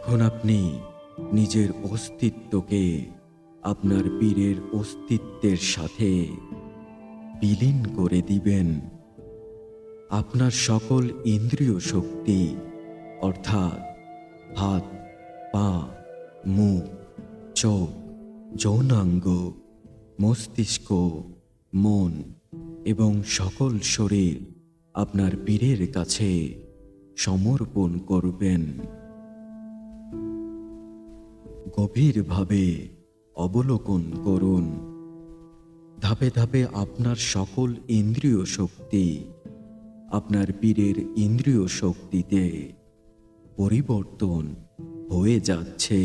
এখন আপনি নিজের অস্তিত্বকে আপনার পীরের অস্তিত্বের সাথে বিলীন করে দিবেন। আপনার সকল ইন্দ্রিয় শক্তি, অর্থাৎ হাত, পা, মুখ, চোখ, যৌনাঙ্গ, মস্তিষ্ক, মন এবং সকল শরীর আপনার পীরের কাছে সমর্পণ করবেন। গভীরভাবে অবলোকন করুন। ধাপে ধাপে আপনার সকল ইন্দ্রিয় শক্তি আপনার পীরের ইন্দ্রিয় শক্তিতে পরিবর্তন হয়ে যাচ্ছে।